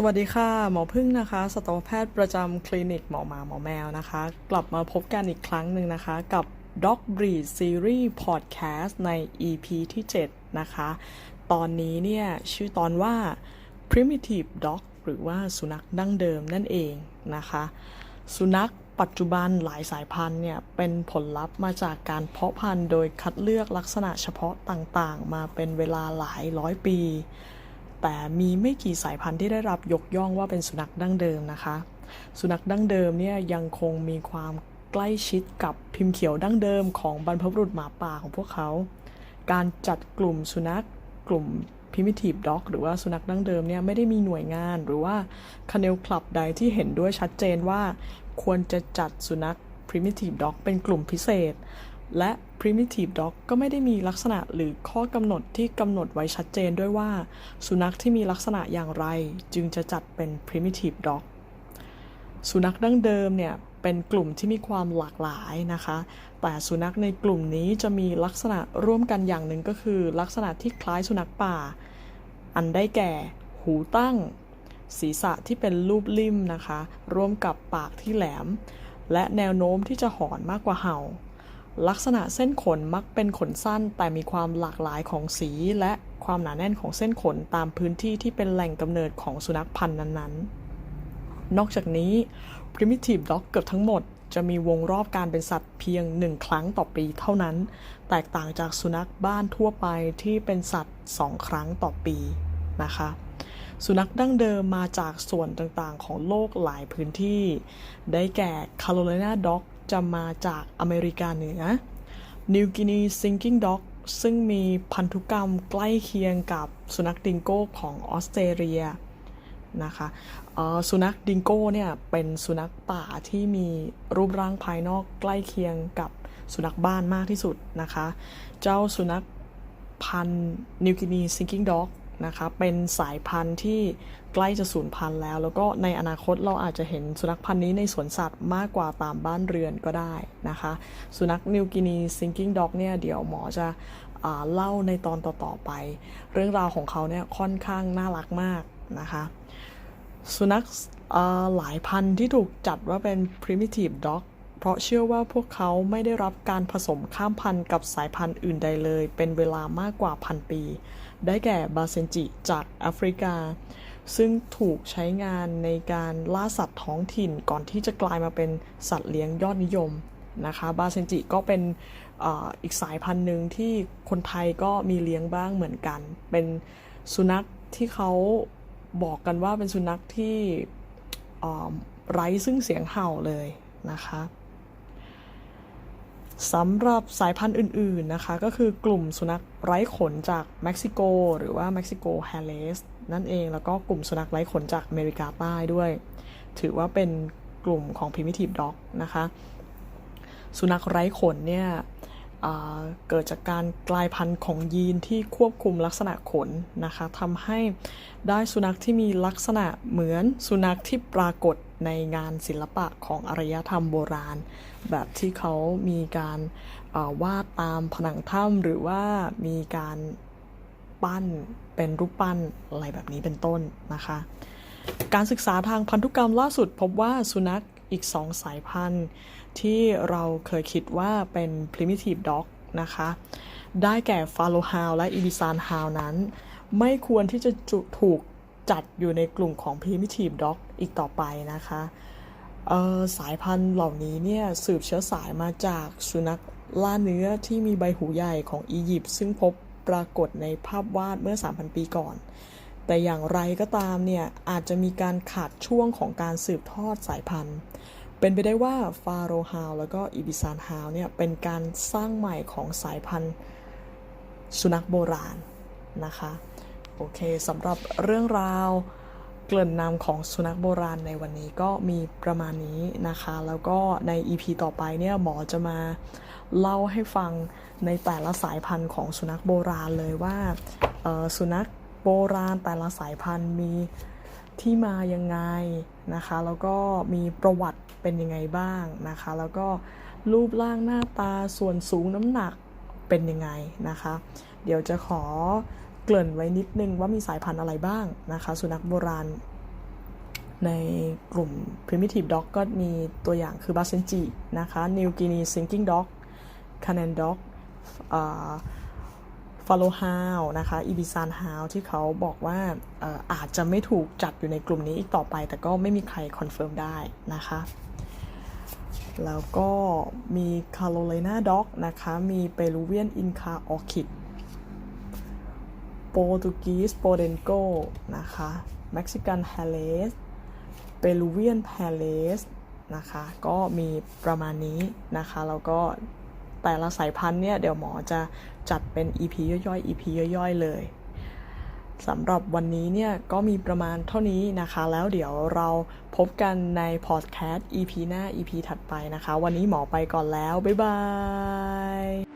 สวัสดีค่ะ หมอพึ่งนะคะสัตวแพทย์ประจำคลินิกหมอหมาหมอแมวนะคะ กลับมาพบกันอีกครั้งหนึ่งนะคะ กับ Dog Breed Series Podcast ใน EP ที่ 7 นะคะ ตอนนี้เนี่ย ชื่อตอนว่า Primitive Dog หรือว่าสุนัขดั้งเดิมนั่นเองนะคะ สุนัขปัจจุบันหลายสายพันธุ์เนี่ย เป็นผลลัพธ์มาจากการเพาะพันธุ์โดยคัดเลือกลักษณะเฉพาะต่างๆ มาเป็นเวลาหลายร้อยปี แต่มีไม่กี่สายพันธุ์ที่ได้รับยกย่องว่าเป็นสุนัขดั้งเดิมนะคะ สุนัขดั้งเดิมเนี่ยยังคงมีความใกล้ชิดกับพิมพ์เขียวดั้งเดิมของบรรพบุรุษหมาป่าของพวกเขา การจัดกลุ่มสุนัขกลุ่ม primitive dog หรือว่าสุนัขดั้งเดิมเนี่ยไม่ได้มีหน่วยงานหรือว่า kennel club ใดที่เห็นด้วยชัดเจนว่า ควรจะจัดสุนัข primitive dog เป็นกลุ่มพิเศษ และ primitive dog ก็ไม่ได้มีลักษณะหรือข้อกำหนดที่กำหนดไว้ชัดเจนด้วยว่า สุนัขที่มีลักษณะอย่างไรจึงจะจัดเป็น primitive dog สุนัขดั้งเดิมเนี่ยเป็นกลุ่มที่มีความหลากหลายนะคะ แต่สุนัขในกลุ่มนี้จะมีลักษณะร่วมกันอย่างหนึ่งก็คือ ลักษณะที่คล้ายสุนัขป่า อันได้แก่ หูตั้ง ศีรษะที่เป็นรูปลิ่มนะคะ ร่วมกับปากที่แหลม และแนวโน้มที่จะหอนมากกว่าเห่า ลักษณะเส้นขนมักเป็นขนสั้น แต่มีความหลากหลายของสี และความหนาแน่นของเส้นขนตามพื้นที่ที่เป็นแหล่งกำเนิดของสุนัขพันธุ์นั้นๆ นอกจากนี้ primitive dog เกือบทั้งหมดจะมีวงรอบการเป็นสัตว์เพียงหนึ่งครั้งต่อปีเท่านั้น แตกต่างจากสุนัขบ้านทั่วไปที่เป็นสัตว์สองครั้งต่อปีนะคะ สุนัขดั้งเดิมมาจากส่วนต่างๆ ของโลกหลายพื้นที่ ได้แก่คา จะมาจากอเมริกาเหนือ นิวกินีซิงกิ้งด็อกซึ่งมีพันธุกรรมใกล้เคียงกับสุนัขดิงโก้ของออสเตรเลียนะคะสุนัขดิงโก้เนี่ยเป็นสุนัขป่าที่มีรูปร่างภายนอกใกล้เคียงกับสุนัขบ้านมากที่สุดนะคะ เจ้าสุนัขพันนิวกินีซิงกิ้งด็อก นะคะ เป็นสายพันธุ์ที่ใกล้จะสูญพันธุ์แล้ว แล้วก็ในอนาคตเราอาจจะเห็นสุนัขพันธุ์นี้ในสวนสัตว์มากกว่าตามบ้านเรือนก็ได้นะคะ สุนัขนิวกินีซิงกิ้งด็อกเนี่ยเดี๋ยวหมอจะอเล่าในตอนต่อๆไป เรื่องราวของเขาเนี่ยค่อนข้างน่ารักมากนะคะ สุนัขหลายพันธุ์ที่ถูกจัดว่าเป็น primitive dog เพราะเชื่อว่าพวกเขาไม่ได้รับการผสมข้ามพันธุ์กับสายพันธุ์อื่นใดเลย เป็นเวลามากกว่าพันปี ได้แก่บาเซนจิจากแอฟริกา ซึ่งถูกใช้งานในการล่าสัตว์ท้องถิ่นก่อนที่จะกลายมาเป็นสัตว์เลี้ยงยอดนิยมนะคะบาเซนจิก็เป็นอ,อีกสายพันธุ์หนึ่งที่คนไทยก็มีเลี้ยงบ้างเหมือนกัน เป็นสุนัขที่เขาบอกกันว่าเป็นสุนัขที่ไร้ซึ่งเสียงเห่าเลยนะคะ สำหรับสายพันธุ์อื่น ๆ นะคะ ก็คือกลุ่มสุนัขไร้ขนจากเม็กซิโก หรือว่าเม็กซิโกแฮเลสนั่นเอง แล้วก็กลุ่มสุนัขไร้ขนจากอเมริกาใต้ด้วย ถือว่าเป็นกลุ่มของ primitive dog นะคะ สุนัขไร้ขนเนี่ย เกิดจากการกลายพันธุ์ของยีนที่ควบคุมลักษณะขนนะคะทำให้ได้สุนัขที่มีลักษณะเหมือนสุนัขที่ปรากฏในงานศิลปะของอารยธรรมโบราณ แบบที่เขามีการาวาดตามผนังถ้ำหรือว่ามีการปั้นเป็นรูปปั้นอะไรแบบนี้เป็นต้นนะคะ การศึกษาทางพันธุกรรมล่าสุดพบว่าสุนัข อีกสองสายพันธุ์ ที่เราเคยคิดว่าเป็น primitive dog นะคะ ได้แก่ฟาโลฮาวและอีบิซานฮาวนั้น ไม่ควรที่จะจถูกจัดอยู่ในกลุ่มของ primitive dog อีกต่อไปนะคะสายพันธุ์เหล่านี้เนี่ยสืบเชื้อสายมาจากสุนัขล่าเนื้อที่มีใบหูใหญ่ของอียิปต์ซึ่งพบปรากฏในภาพวาดเมื่อ 3,000 ปีก่อน แต่อย่างไรก็ตามเนี่ยอาจจะมีการขาดช่วงของการสืบทอดสายพันธุ์ เป็นไปได้ว่าฟาโรฮาวแล้วก็อีบิซานฮาวเนี่ยเป็นการสร้างใหม่ของสายพันธุ์สุนัขโบราณนะคะโอเคสำหรับเรื่องราวเกริ่นนำของสุนัขโบราณในวันนี้ก็มีประมาณนี้นะคะ แล้วก็ใน EP ต่อไปเนี่ยหมอจะมาเล่าให้ฟังในแต่ละสายพันธุ์ของสุนัขโบราณเลยว่าสุนัข โบราณแต่ละสายพันธุ์มีที่มายังไงนะคะ แล้วก็มีประวัติเป็นยังไงบ้างนะคะ แล้วก็รูปร่างหน้าตาส่วนสูงน้ำหนักเป็นยังไงนะคะ เดี๋ยวจะขอเกริ่นไว้นิดนึงว่ามีสายพันธุ์อะไรบ้างนะคะ สุนัขโบราณ ในกลุ่ม primitive dog ก็มีตัวอย่างคือ b a s เซนจินะคะ New Guinea Sinking Dog Canaan Dog ฮาวนะคะอีบิซานฮาวที่เขาบอกว่าอาจจะไม่ถูกจัดอยู่ในกลุ่มนี้อีกต่อไป แต่ก็ไม่มีใครคอนเฟิร์มได้นะคะ แล้วก็มีคาโรไลนาด็อกนะคะ มีเปรูเวียนอินคาออคิดโปรตุกีสโปเดนโกนะคะเม็กซิกันแฮเลสเปรูเวียนแฮเลสนะคะ ก็มีประมาณนี้นะคะ แล้วก็ แต่ละสายพันธุ์เนี่ยเดี๋ยวหมอจะจัดเป็น EP ย่อยๆ EP ย่อยๆ เลยสำหรับวันนี้เนี่ยก็มีประมาณเท่านี้นะคะ แล้วเดี๋ยวเราพบกันในพอดแคสต์ EP หน้า EP ถัดไปนะคะ วันนี้หมอไปก่อนแล้ว บ๊ายบาย